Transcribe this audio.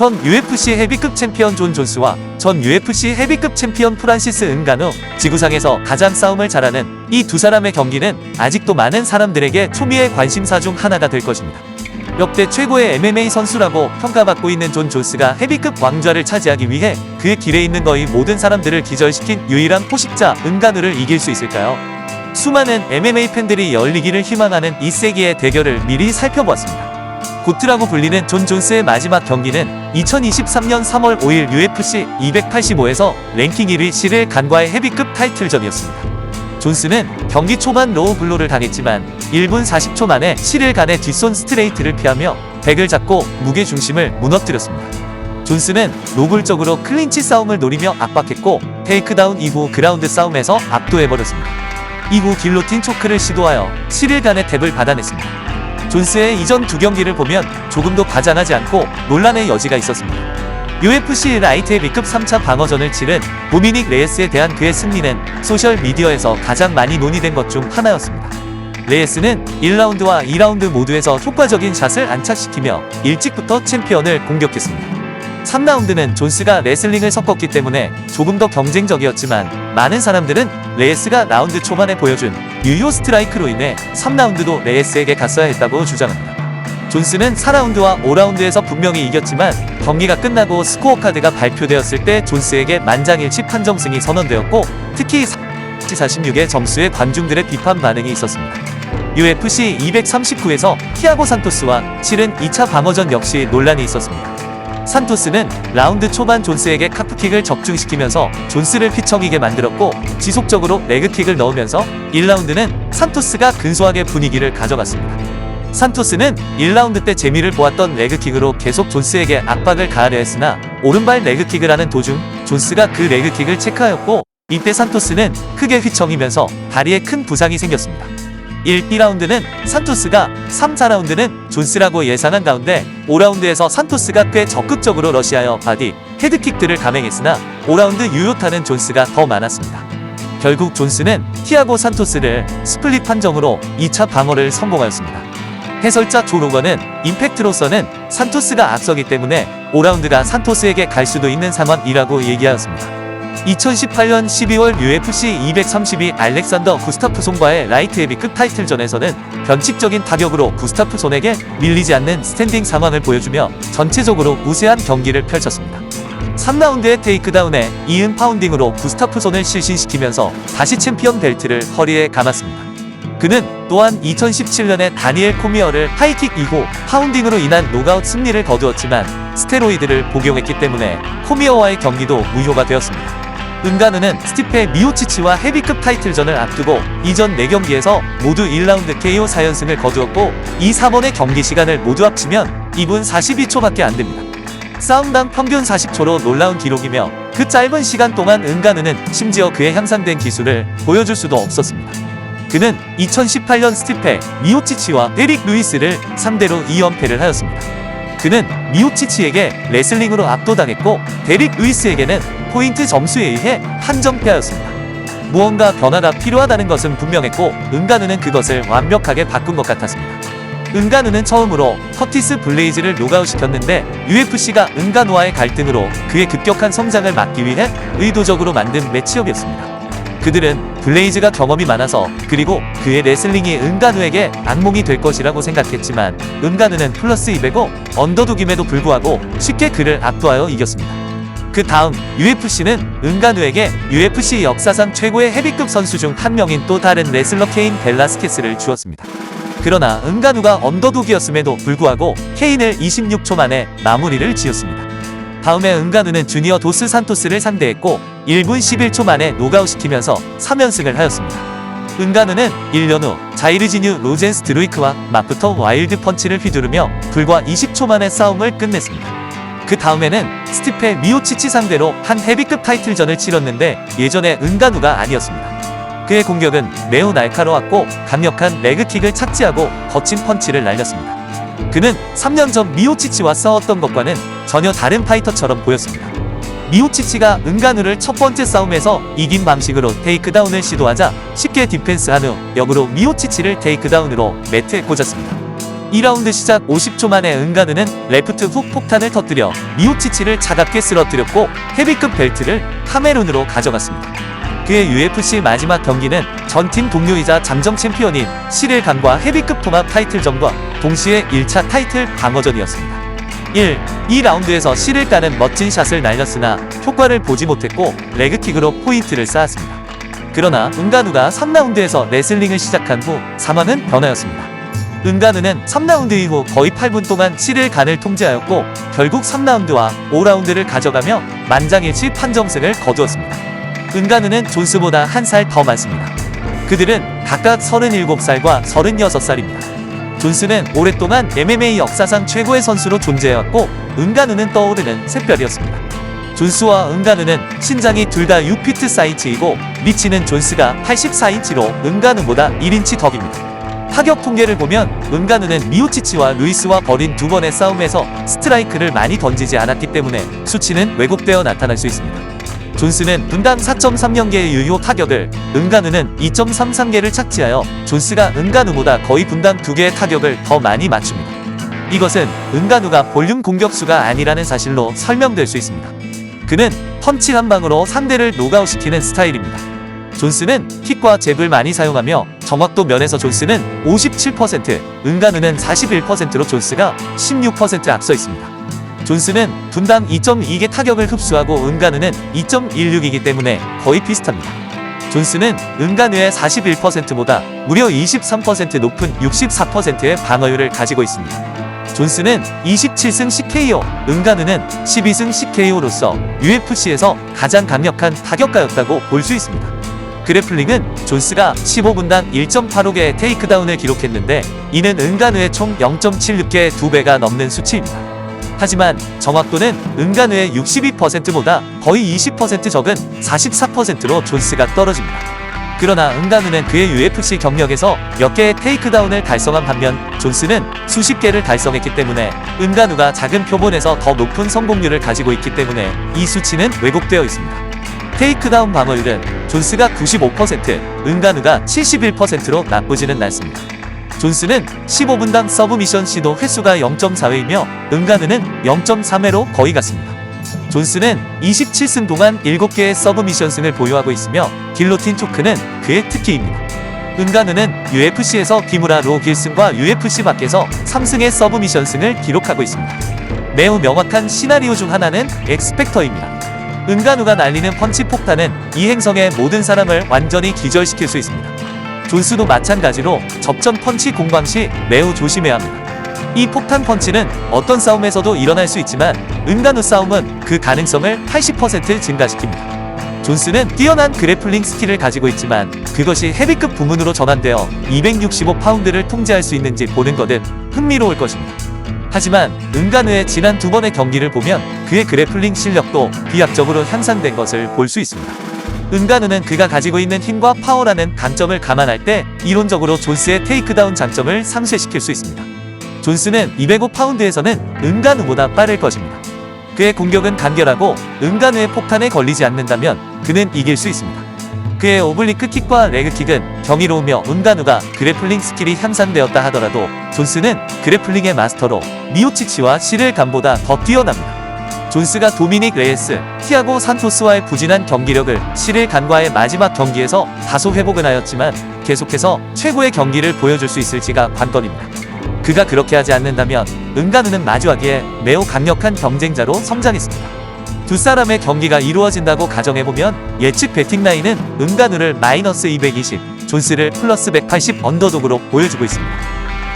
현 UFC 헤비급 챔피언 존 존스와 전 UFC 헤비급 챔피언 프란시스 은간우 지구상에서 가장 싸움을 잘하는 이 두 사람의 경기는 아직도 많은 사람들에게 초미의 관심사 중 하나가 될 것입니다. 역대 최고의 MMA 선수라고 평가받고 있는 존 존스가 헤비급 왕좌를 차지하기 위해 그의 길에 있는 거의 모든 사람들을 기절시킨 유일한 포식자 은간우를 이길 수 있을까요? 수많은 MMA 팬들이 열리기를 희망하는 이 세기의 대결을 미리 살펴보았습니다. 고트라고 불리는 존 존스의 마지막 경기는 2023년 3월 5일 UFC 285에서 랭킹 1위 시릴 간과의 헤비급 타이틀전이었습니다. 존스는 경기 초반 로우 블로를 당했지만 1분 40초 만에 시릴 간의 뒷손 스트레이트를 피하며 백을 잡고 무게 중심을 무너뜨렸습니다. 존스는 노골적으로 클린치 싸움을 노리며 압박했고 테이크다운 이후 그라운드 싸움에서 압도해버렸습니다. 이후 길로틴 초크를 시도하여 시릴 간의 탭을 받아냈습니다. 존스의 이전 두 경기를 보면 조금도 과장하지 않고 논란의 여지가 있었습니다. UFC 라이트 헤비급 3차 방어전을 치른 도미닉 레이스에 대한 그의 승리는 소셜 미디어에서 가장 많이 논의된 것 중 하나였습니다. 레이스는 1라운드와 2라운드 모두에서 효과적인 샷을 안착시키며 일찍부터 챔피언을 공격했습니다. 3라운드는 존스가 레슬링을 섞었기 때문에 조금 더 경쟁적이었지만 많은 사람들은 레이스가 라운드 초반에 보여준 유효 스트라이크로 인해 3라운드도 레이스에게 갔어야 했다고 주장합니다. 존스는 4라운드와 5라운드에서 분명히 이겼지만 경기가 끝나고 스코어 카드가 발표되었을 때 존스에게 만장일치 판정승이 선언되었고 특히 46의 점수에 관중들의 비판 반응이 있었습니다. UFC 239에서 티아고 산토스와 치른 2차 방어전 역시 논란이 있었습니다. 산토스는 라운드 초반 존스에게 카프킥을 적중시키면서 존스를 휘청이게 만들었고 지속적으로 레그킥을 넣으면서 1라운드는 산토스가 근소하게 분위기를 가져갔습니다. 산토스는 1라운드 때 재미를 보았던 레그킥으로 계속 존스에게 압박을 가하려 했으나 오른발 레그킥을 하는 도중 존스가 그 레그킥을 체크하였고 이때 산토스는 크게 휘청이면서 다리에 큰 부상이 생겼습니다. 1, 2라운드는 산토스가 3, 4라운드는 존스라고 예상한 가운데 5라운드에서 산토스가 꽤 적극적으로 러시하여 바디, 헤드킥들을 감행했으나 5라운드 유효타는 존스가 더 많았습니다. 결국 존스는 티아고 산토스를 스플릿 판정으로 2차 방어를 성공하였습니다. 해설자 조 로건은 임팩트로서는 산토스가 앞서기 때문에 5라운드가 산토스에게 갈 수도 있는 상황이라고 얘기하였습니다. 2018년 12월 UFC 232 알렉산더 구스타프손과의 라이트 헤비급 타이틀전에서는 변칙적인 타격으로 구스타프손에게 밀리지 않는 스탠딩 상황을 보여주며 전체적으로 우세한 경기를 펼쳤습니다. 3라운드의 테이크다운에 이은 파운딩으로 구스타프손을 실신시키면서 다시 챔피언 벨트를 허리에 감았습니다. 그는 또한 2017년에 다니엘 코미어를 하이킥 이후 파운딩으로 인한 노가웃 승리를 거두었지만 스테로이드를 복용했기 때문에 코미어와의 경기도 무효가 되었습니다. 은가누는 스티페 미오치치와 헤비급 타이틀전을 앞두고 이전 4경기에서 모두 1라운드 KO 4연승을 거두었고 이 3원의 경기 시간을 모두 합치면 2분 42초밖에 안 됩니다. 싸움당 평균 40초로 놀라운 기록이며 그 짧은 시간 동안 은가누는 심지어 그의 향상된 기술을 보여줄 수도 없었습니다. 그는 2018년 스티페 미오치치와 데릭 루이스를 상대로 2연패를 하였습니다. 그는 미오치치에게 레슬링으로 압도당했고 데릭 루이스에게는 포인트 점수에 의해 판정패하였습니다. 무언가 변화가 필요하다는 것은 분명했고 은가누는 그것을 완벽하게 바꾼 것 같았습니다. 은가누는 처음으로 커티스 블레이즈를 노가웃시켰는데 UFC가 은가누와의 갈등으로 그의 급격한 성장을 막기 위해 의도적으로 만든 매치업이었습니다. 그들은 블레이즈가 경험이 많아서 그리고 그의 레슬링이 은가누에게 악몽이 될 것이라고 생각했지만 은가누는 플러스 200고 언더독임에도 불구하고 쉽게 그를 압도하여 이겼습니다. 그 다음 UFC는 은가누에게 UFC 역사상 최고의 헤비급 선수 중 한 명인 또 다른 레슬러 케인 벨라스케스를 주었습니다. 그러나 은가누가 언더독이었음에도 불구하고 케인을 26초 만에 마무리를 지었습니다. 다음에 은가누는 주니어 도스 산토스를 상대했고 1분 11초 만에 노가웃시키면서 3연승을 하였습니다. 은가누는 1년 후 자이르지뉴 로젠스 드루이크와 맞붙어 와일드 펀치를 휘두르며 불과 20초 만에 싸움을 끝냈습니다. 그 다음에는 스티페 미오치치 상대로 한 헤비급 타이틀전을 치렀는데 예전의 은가누가 아니었습니다. 그의 공격은 매우 날카로웠고 강력한 레그킥을 착지하고 거친 펀치를 날렸습니다. 그는 3년 전 미오치치와 싸웠던 것과는 전혀 다른 파이터처럼 보였습니다. 미오치치가 은가누를 첫 번째 싸움에서 이긴 방식으로 테이크다운을 시도하자 쉽게 디펜스한 후 역으로 미오치치를 테이크다운으로 매트에 꽂았습니다. 2라운드 시작 50초 만에 은가누는 레프트 훅 폭탄을 터뜨려 미오치치를 차갑게 쓰러뜨렸고 헤비급 벨트를 카메룬으로 가져갔습니다. 그의 UFC 마지막 경기는 전팀 동료이자 잠정 챔피언인 시릴간과 헤비급 통합 타이틀전과 동시에 1차 타이틀 방어전이었습니다. 1. 2라운드에서 시릴간은 멋진 샷을 날렸으나 효과를 보지 못했고 레그킥으로 포인트를 쌓았습니다. 그러나 은가누가 3라운드에서 레슬링을 시작한 후 상황은 변화였습니다. 은가누는 3라운드 이후 거의 8분 동안 7일 간을 통제하였고 결국 3라운드와 5라운드를 가져가며 만장일치 판정승을 거두었습니다. 은가누는 존스보다 한 살 더 많습니다. 그들은 각각 37살과 36살입니다. 존스는 오랫동안 MMA 역사상 최고의 선수로 존재해왔고 은가누는 떠오르는 샛별이었습니다. 존스와 은가누는 신장이 둘 다 6피트 사이즈이고 리치는 존스가 84인치로 은가누보다 1인치 덕입니다. 타격 통계를 보면 은가누는 미오치치와 루이스와 벌인 두 번의 싸움에서 스트라이크를 많이 던지지 않았기 때문에 수치는 왜곡되어 나타날 수 있습니다. 존스는 분당 4.3년 개의 유효 타격을 은가누는 2.33개를 착지하여 존스가 은가누보다 거의 분당 2개의 타격을 더 많이 맞춥니다. 이것은 은가누가 볼륨 공격수가 아니라는 사실로 설명될 수 있습니다. 그는 펀치 한 방으로 상대를 노가웃시키는 스타일입니다. 존스는 킥과 잽을 많이 사용하며 정확도 면에서 존스는 57%, 은가누는 41%로 존스가 16% 앞서 있습니다. 존스는 분당 2.2개 타격을 흡수하고 은가누는 2.16이기 때문에 거의 비슷합니다. 존스는 은가누의 41%보다 무려 23% 높은 64%의 방어율을 가지고 있습니다. 존스는 27승 10KO, 은가누는 12승 10KO로서 UFC에서 가장 강력한 타격가였다고 볼 수 있습니다. 그래플링은 존스가 15분당 1.85개의 테이크다운을 기록했는데 이는 은가누의 총 0.76개의 2배가 넘는 수치입니다. 하지만 정확도는 은가누의 62%보다 거의 20% 적은 44%로 존스가 떨어집니다. 그러나 은가누는 그의 UFC 경력에서 몇 개의 테이크다운을 달성한 반면 존스는 수십 개를 달성했기 때문에 은가누가 작은 표본에서 더 높은 성공률을 가지고 있기 때문에 이 수치는 왜곡되어 있습니다. 테이크다운 방어율은 존스가 95%, 은가누가 71%로 나쁘지는 않습니다. 존스는 15분당 서브 미션 시도 횟수가 0.4회이며 은가누는 0.3회로 거의 같습니다. 존스는 27승 동안 7개의 서브 미션 승을 보유하고 있으며 길로틴 초크는 그의 특기입니다. 은가누는 UFC에서 기무라 로 길승과 UFC 밖에서 3승의 서브 미션 승을 기록하고 있습니다. 매우 명확한 시나리오 중 하나는 엑스팩터입니다. 은가누가 날리는 펀치 폭탄은 이 행성의 모든 사람을 완전히 기절시킬 수 있습니다. 존스도 마찬가지로 접전 펀치 공방 시 매우 조심해야 합니다. 이 폭탄 펀치는 어떤 싸움에서도 일어날 수 있지만 은가누 싸움은 그 가능성을 80% 증가시킵니다. 존스는 뛰어난 그래플링 스킬을 가지고 있지만 그것이 헤비급 부문으로 전환되어 265파운드를 통제할 수 있는지 보는 것은 흥미로울 것입니다. 하지만 은가누의 지난 두 번의 경기를 보면 그의 그래플링 실력도 비약적으로 향상된 것을 볼 수 있습니다. 은가누는 그가 가지고 있는 힘과 파워라는 강점을 감안할 때 이론적으로 존스의 테이크다운 장점을 상쇄시킬 수 있습니다. 존스는 205파운드에서는 은가누보다 빠를 것입니다. 그의 공격은 간결하고 은가누의 폭탄에 걸리지 않는다면 그는 이길 수 있습니다. 그의 오블리크 킥과 레그킥은 경이로우며 은가누가 그래플링 스킬이 향상되었다 하더라도 존스는 그래플링의 마스터로 미오치치와 시를 간보다 더 뛰어납니다. 존스가 도미닉 레이스, 티아고 산토스와의 부진한 경기력을 시릴 간과의 마지막 경기에서 다소 회복은 하였지만 계속해서 최고의 경기를 보여줄 수 있을지가 관건입니다. 그가 그렇게 하지 않는다면 은가누는 마주하기에 매우 강력한 경쟁자로 성장했습니다. 두 사람의 경기가 이루어진다고 가정해보면 예측 베팅 라인은 은가누를 마이너스 220, 존스를 플러스 180 언더독으로 보여주고 있습니다.